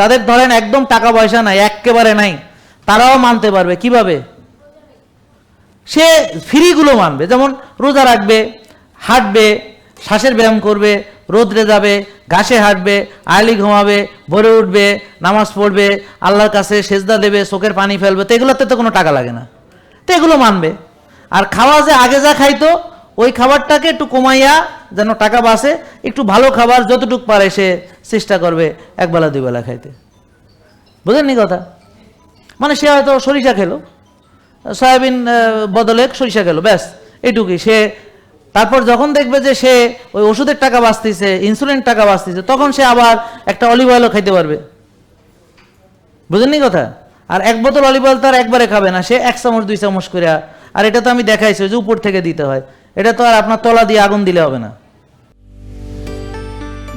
যাদের ধরেন একদম টাকা পয়সা নাই একেবারে নাই, তারাও মানতে পারবে। কীভাবে? সে ফ্রিগুলো মানবে। যেমন রোজা রাখবে, হাঁটবে, শ্বাসের ব্যায়াম করবে, রোদ্রে যাবে, ঘাসে হাঁটবে, আর্লি ঘুমাবে, ভরে উঠবে, নামাজ পড়বে, আল্লাহর কাছে সেজদা দেবে, চোখের পানি ফেলবে, তো এগুলোতে তো কোনো টাকা লাগে না। তো এগুলো মানবে। আর খাওয়া যে আগে যা খাইতো, ওই খাবারটাকে একটু কমাইয়া যেন টাকা বাঁচে, একটু ভালো খাবার যতটুকু পারে সে চেষ্টা করবে একবেলা দুই বেলা খাইতে। বুঝেননি কথা? মানে সে হয়তো সরিষা খেলো। সয়াবিন বদলে সরিষা খেলো, ব্যাস, এটুকুই। সে তারপর যখন দেখবে যে সে ওই ওষুধের টাকা বাঁচতেছে ইনসুলিন টাকা বাঁচতেছে, তখন সে আবার একটা অলিভ অয়েলও খাইতে পারবে। বুঝেননি কথা? আর এক বোতল অলিভ অয়েল তার একবারে খাবে না, সে এক চামচ, দুই চামচ করে আর এটা তো আমি দেখাইছি যে উপর থেকে দিতে হয়। এটা তো আর আপনার তলা দিয়ে আগুন দিলে হবে না।